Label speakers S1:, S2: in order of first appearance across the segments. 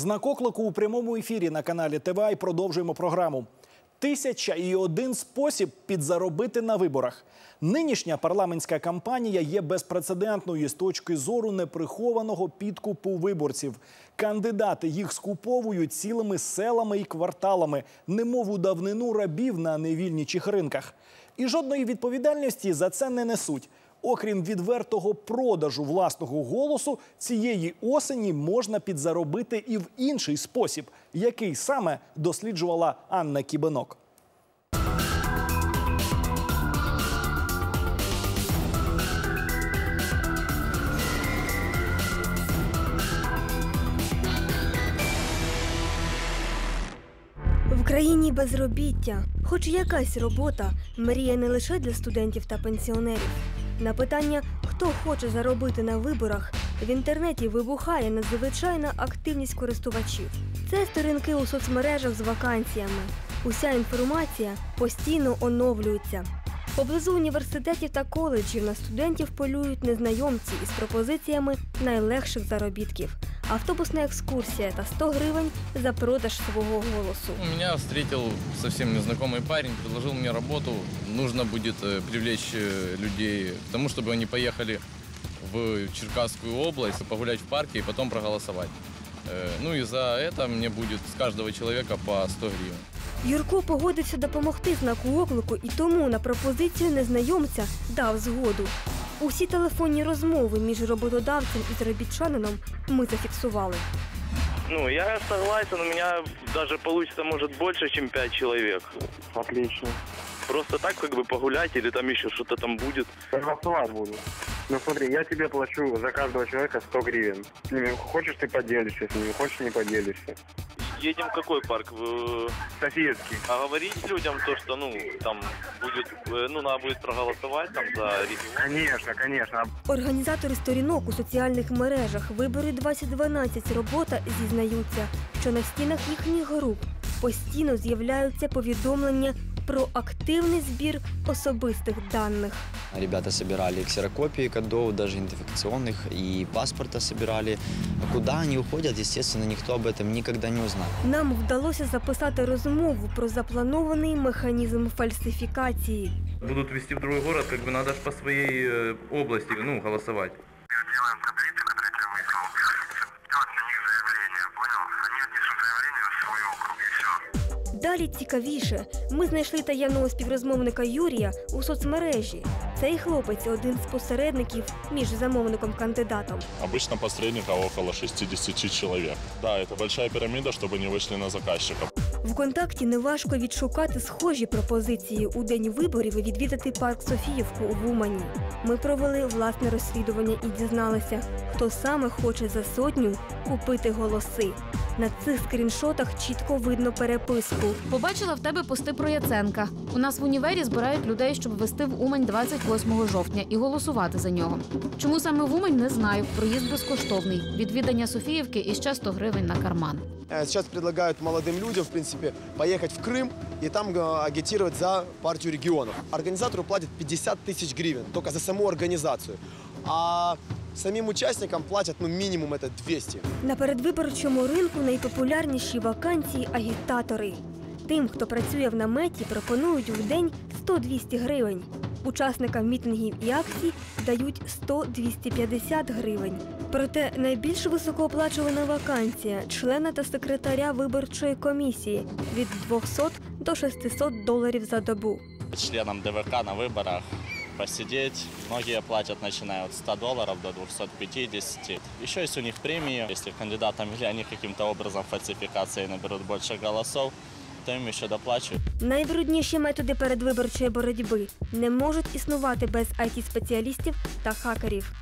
S1: Знак оклику у прямому ефірі на каналі ТВА і продовжуємо програму. Тисяча і один спосіб підзаробити на виборах. Нинішня парламентська кампанія є безпрецедентною з точки зору неприхованого підкупу виборців. Кандидати їх скуповують цілими селами і кварталами, немов у давнину рабів на невільничих ринках. І жодної відповідальності за це не несуть. Окрім відвертого продажу власного голосу, цієї осені можна підзаробити і в інший спосіб, який саме досліджувала Анна Кібенок.
S2: В країні безробіття, хоч якась робота, мрія не лише для студентів та пенсіонерів. На питання, хто хоче заробити на виборах, в інтернеті вибухає надзвичайна активність користувачів. Це сторінки у соцмережах з вакансіями. Уся інформація постійно оновлюється. Поблизу університетів та коледжів на студентів полюють незнайомці із пропозиціями найлегших заробітків. Автобусна екскурсія та 100 гривень за продаж свого голосу.
S3: Меня встретил совсем незнакомый парень, предложил мне работу. Нужно будет э, привлечь э, людей к тому, чтобы они поехали в Черкасскую область, погулять в парке и потом проголосовать. Э, Ну и за это мне будет с каждого человека по 100 гривен.
S2: Юрко погодився допомогти знаку оклику і тому на пропозицію незнайомця дав згоду. Усі телефонні розмови між роботодавцем і заробітчанином ми зафіксували.
S4: Ну, я согласен, у меня даже получится, может, больше, чем 5 человек.
S5: Отлично.
S4: Просто так, как бы, погулять или там еще что-то там будет.
S5: Голосовать буду. Ну смотри, я тебе плачу за каждого человека 100 гривен. Ними хочешь ты поделишься, с ними хочешь не поделишься.
S4: Едем в какой парк? В-
S5: Софиевский.
S4: А говорить людям то, что, ну, там будет, э, ну, надо будет проголосовать там за регион.
S5: Конечно, конечно.
S2: Організатори сторінок у соціальних мережах вибори 2012 робота зізнаються, що на стінах їхніх груп постійно з'являються повідомлення про активний збір особистих даних.
S6: Ребята собирали ксерокопии кодов, даже идентификационных, и паспорта собирали. А Куда они уходят, естественно, никто об этом никогда не узнал.
S2: Нам вдалося записати розмову про запланований механізм фальсифікації.
S3: Будут везти в другой город, как бы надо ж по своей э, области, ну, голосовать.
S2: Далі цікавіше, ми знайшли таємного співрозмовника Юрія у соцмережі. Цей хлопець один з посередників між замовником кандидатом.
S7: Обычно посредника около 60 человек. Да, это большая пирамида, чтобы не вышли на заказчика.
S2: Вконтакті неважко відшукати схожі пропозиції у день виборів і відвідати парк Софіївку у Вумані. Ми провели власне розслідування і дізналися, хто саме хоче за сотню купити голоси. На цих скріншотах чітко видно переписку.
S8: Побачила в тебе пости про Яценка. У нас в універі збирають людей, щоб вести в Умань 28 жовтня і голосувати за нього. Чому саме в Умань, не знаю. Проїзд безкоштовний. Відвідання Софіївки і ще 100 гривень на карман.
S9: Э, Сейчас предлагают молодым людям, в принципе, поехать в Крым и там э, агитировать за партию регионов. Организатору платят 50 тысяч гривен только за саму организацию. А самим участникам платят, ну, минимум это 200.
S2: На передвиборчому ринку найпопулярніші вакансії агітатори. Тим, хто працює в наметі, пропонують в день 100-200 гривень. Учасникам мітингів і акцій дають 100-250 гривень. Проте найбільш високооплачувана вакансія члена та секретаря виборчої комісії від 200 до 600 доларів за добу.
S10: членам ДВК на выборах посидеть. Многие платят, начиная от 100 долларов до 250. Еще есть у них премии. Если кандидатам или они каким-то образом фальсификацией наберут больше голосов, то им еще доплачивают.
S2: Найбрудніші методи передвиборчої боротьби не можуть існувати без it спеціалістів та хакерів.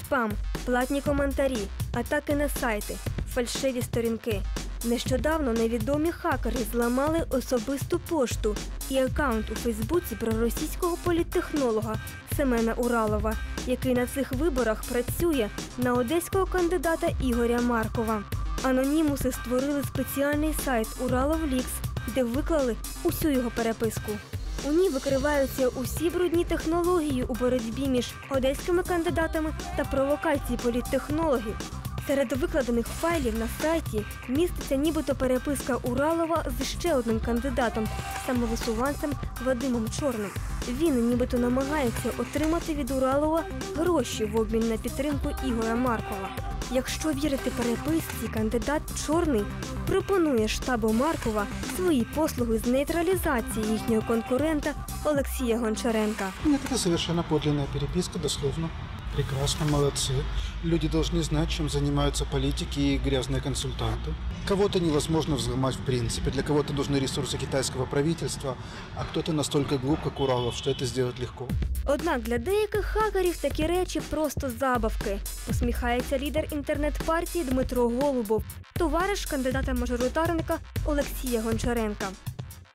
S2: Спам, платні коментарі, атаки на сайти, фальшиві сторінки. Нещодавно невідомі хакери зламали особисту пошту і аккаунт у Фейсбуці проросійського політтехнолога Семена Уралова, який на цих виборах працює на одеського кандидата Ігоря Маркова. Анонімуси створили спеціальний сайт Уралов Лікс, де виклали усю його переписку. У ній викриваються усі брудні технології у боротьбі між одеськими кандидатами та провокації політтехнологів. Серед викладених файлів на сайті міститься нібито переписка Уралова з ще одним кандидатом, самовисуванцем Вадимом Чорним. Він нібито намагається отримати від Уралова гроші в обмін на підтримку Ігоря Маркова. Якщо вірити переписці, кандидат Чорний пропонує штабу Маркова свої послуги з нейтралізації їхнього конкурента Олексія Гончаренка.
S11: Нет, это совершенно подлинная переписка, дословно. Прекрасно, молодцы. Люди должны знать, чем занимаются политики и грязные консультанты. Кого-то невозможно взломать в принципе, для кого-то нужны ресурсы китайского правительства, а кто-то настолько глуп, как Уралов, что это сделать легко.
S2: Однак для деяких хакерів такі речі просто забавки. Усміхається лідер інтернет-партії Дмитро Голубов, товариш кандидата-мажоритарника Олексія Гончаренка.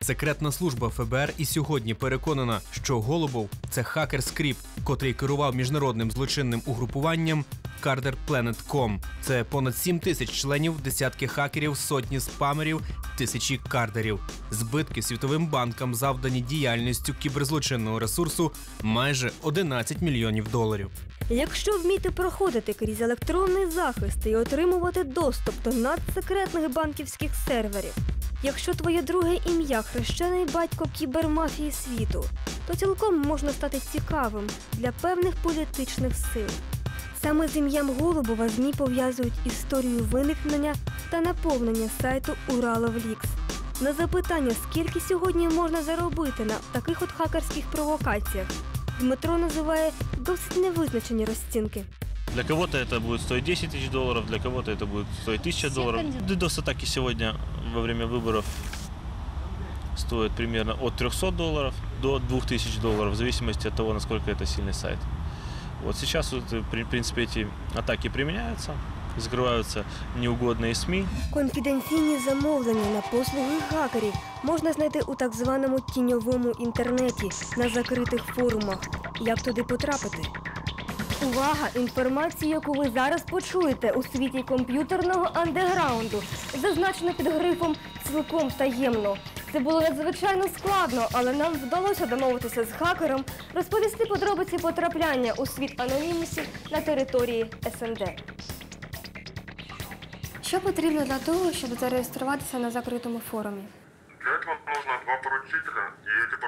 S12: Секретна служба ФБР і сьогодні переконана, що Голубов це хакер скріп, котрий керував міжнародним злочинним угрупуванням Carder Planet.com. Це понад 7 тисяч членів, десятки хакерів, сотні спамерів, тисячі кардерів. Збитки світовим банкам завдані діяльністю кіберзлочинного ресурсу майже 11 мільйонів доларів.
S2: Якщо вміти проходити крізь електронний захист і отримувати доступ до надсекретних банківських серверів, якщо твоє друге ім'я хрещений батько кібермафії світу, то цілком можна стати цікавим для певних політичних сил. Саме з ім'ям Голубова ЗМІ пов'язують історію виникнення та наповнення сайту Ураловлікс. На запитання, скільки сьогодні можна заробити на таких от хакерських провокаціях, Дмитро називає досить невизначені розцінки.
S13: Для кого-то это будет стоить 10 тысяч долларов, для кого-то это будет стоить 1000 долларов. DDoS-атаки сегодня во время выборов стоят примерно от 300 долларов до 2000 долларов, в зависимости от того, насколько это сильный сайт. Вот сейчас, вот, в при- принципе, эти атаки применяются, закрываются неугодные СМИ,
S2: Конфіденційні замовлення на послуги хакерів можна знайти у так званому тіньовому інтернеті на закритих форумах. Як туди потрапити? Увага! Інформацію, яку ви зараз почуєте у світі комп'ютерного андеграунду, зазначено під грифом цілком таємно. Це було надзвичайно складно, але нам вдалося домовитися з хакером, розповісти подробиці потрапляння у світ анонімусів на території СНД. Що потрібно для того, щоб зареєструватися на закритому форумі?
S5: Два поручителя,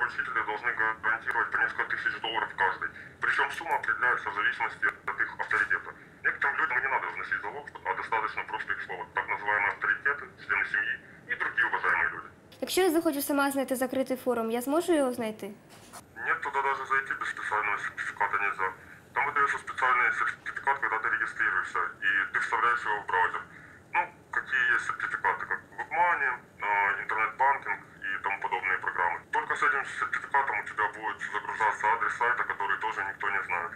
S5: поручители должны гарантировать по несколько тысяч долларов каждый. Причем сумма определяется в зависимости от их авторитета. Некоторым людям не надо вносить залог, а достаточно просто их слова. Так называемые авторитеты, члены семьи и другие уважаемые люди.
S2: Якщо я захочу сама знайти закритий форум, я зможу його знайти?
S5: Нет, туда даже зайти без специального сертификата нельзя. Там выдается специальный сертификат, когда ты регистрируешься, и ты вставляешь его в браузер. Ну, какие есть сертификаты, как WebMoney, с этим сертификатом у тебя будет загружаться адрес сайта, который тоже никто не знает.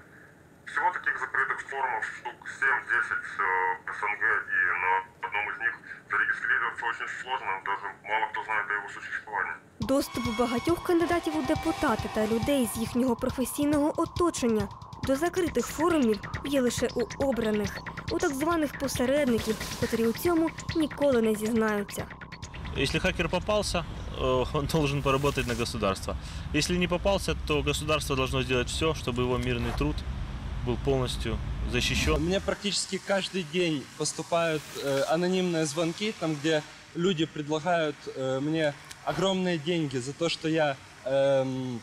S5: Всего таких закрытых форумов штук 7-10 э, в СНГ, и на одном из них зарегистрироваться очень сложно, даже мало кто знает о его существовании.
S2: Доступ багатьох кандидатів у депутати та людей з їхнього професійного оточення до закритих форумів є лише у обраних, у так званих посередників, котрі у цьому ніколи не зізнаються.
S13: Если хакер попался, э, он должен поработать на государство. Если не попался, то государство должно сделать все, чтобы его мирный труд был полностью защищен.
S14: Мне практически каждый день поступают э, анонимные звонки, там, где люди предлагают э, мне огромные деньги за то, что я эм,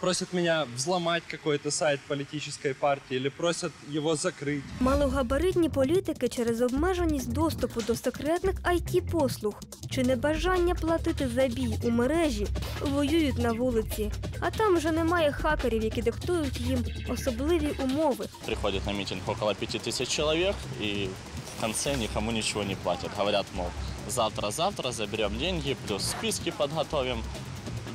S14: просят меня взломать какой-то сайт политической партии или просят его закрыть.
S2: Малогабаритні політики через обмеженість доступу до секретних it послуг чи небажання платити за бій у мережі воюють на вулиці. А там вже немає хакерів, які диктують їм особливі умови.
S10: Приходит на митинг около 5000 человек и в конце никому ничего не платят. Говорят, мол, завтра-завтра заберем деньги, плюс списки подготовим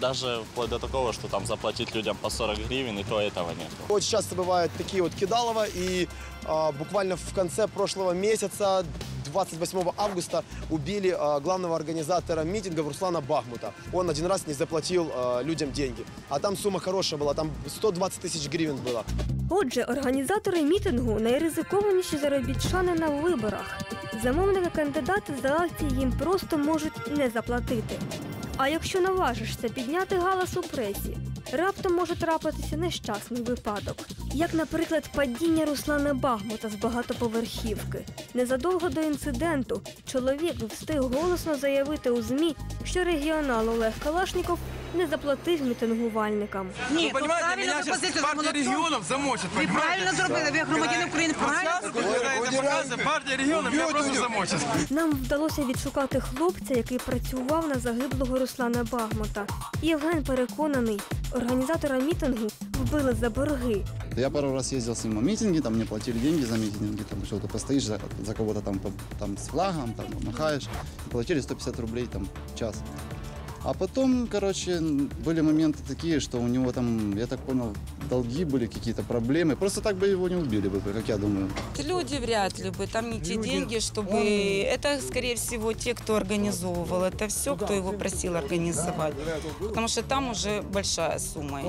S10: Даже вплоть до такого, что там заплатить людям по 40 гривен, и то этого нет.
S9: Очень часто бывают такие вот кидалово, и а, буквально в конце прошлого месяца, 28 августа, убили а, главного организатора митингов Руслана Бахмута. Он один раз не заплатил а, людям деньги. А там сумма хорошая была, там 120 тысяч гривен было.
S2: Отже, організатори мітингу найризикованіші заробітчани на виборах. Замовники кандидати за акції їм просто можуть не заплатити. А якщо наважишся підняти галас у пресі, раптом може трапитися нещасний випадок, як, наприклад, падіння Руслана Бахмута з багатоповерхівки. Незадовго до інциденту чоловік встиг голосно заявити у змі, що регіонал Олег Калашніков не заплатив мітингувальникам.
S15: Ні, ви розумієте, мене зараз партія регіонів замочить. Ви правильно зробили, ви громадяни України правильно зробили.
S14: партія регіонів мене просто замочить.
S2: Нам вдалося відшукати хлопця, який працював на загиблого Руслана Багмота. Євген переконаний, організатора мітингу вбили за борги.
S16: Я пару раз ездил с ним на митинги, там мне платили деньги за митинги, там что-то постоишь за, за кого-то там, по- там с флагом, там махаешь, платили 150 рублей там в час. А потом, короче, м, были моменты такие, что у него там, я так понял, долги были, какие-то проблемы. Просто так бы его не убили бы, как я думаю.
S17: Люди вряд ли бы, там не те деньги, чтобы... Это, скорее всего, те, кто организовывал это все, кто его просил организовать. Потому что там уже большая сумма.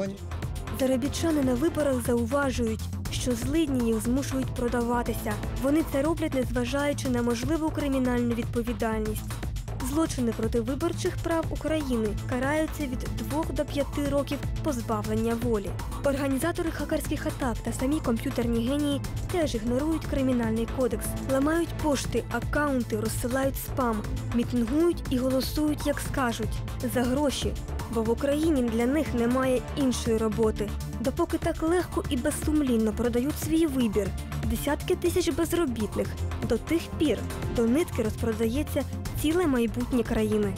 S2: Заробітчани на виборах зауважують, що злидні їх змушують продаватися. Вони це роблять, незважаючи на можливу кримінальну відповідальність. Злочини проти виборчих прав України караються від 2 до 5 років позбавлення волі. Організатори хакерських атак та самі комп'ютерні генії теж ігнорують кримінальний кодекс, ламають пошти, акаунти, розсилають спам, мітингують і голосують, як скажуть, за гроші. Бо в Україні для них немає іншої роботи. Допоки так легко і безсумлінно продають свій вибір, десятки тисяч безробітних до тих пір до нитки розпродається ціле майбутнє країни.